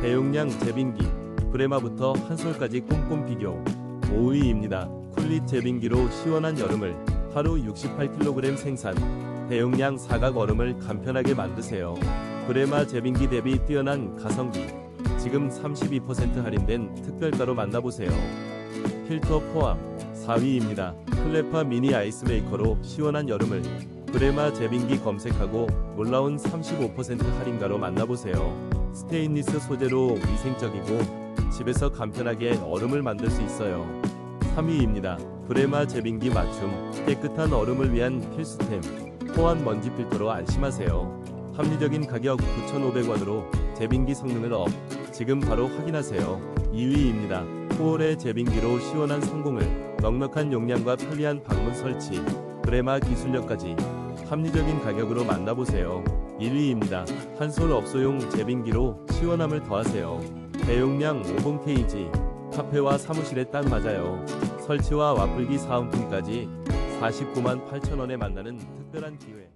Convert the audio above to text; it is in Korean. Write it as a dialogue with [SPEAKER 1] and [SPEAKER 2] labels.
[SPEAKER 1] 대용량 제빙기, 브레마부터 한솔까지 꼼꼼 비교. 5위입니다. 쿨릿 제빙기로 시원한 여름을 하루 68kg 생산. 대용량 사각 얼음을 간편하게 만드세요. 브레마 제빙기 대비 뛰어난 가성비. 지금 32% 할인된 특별가로 만나보세요. 필터 포함 4위입니다. 클레파 미니 아이스 메이커로 시원한 여름을 브레마 제빙기 검색하고 놀라운 35% 할인가로 만나보세요. 스테인리스 소재로 위생적이고 집에서 간편하게 얼음을 만들 수 있어요. 3위입니다. 브레마 제빙기 맞춤 깨끗한 얼음을 위한 필수템 호환 먼지 필터로 안심하세요. 합리적인 가격 9,500원으로 제빙기 성능을 업 지금 바로 확인하세요. 2위입니다. 호월의 제빙기로 시원한 성공을 넉넉한 용량과 편리한 방문 설치 브레마 기술력까지 합리적인 가격으로 만나보세요. 1위입니다. 한솔 업소용 제빙기로 시원함을 더하세요. 대용량 50kg 카페와 사무실에 딱 맞아요. 설치와 와플기 사은품까지 49만 8천원에 만나는 특별한 기회.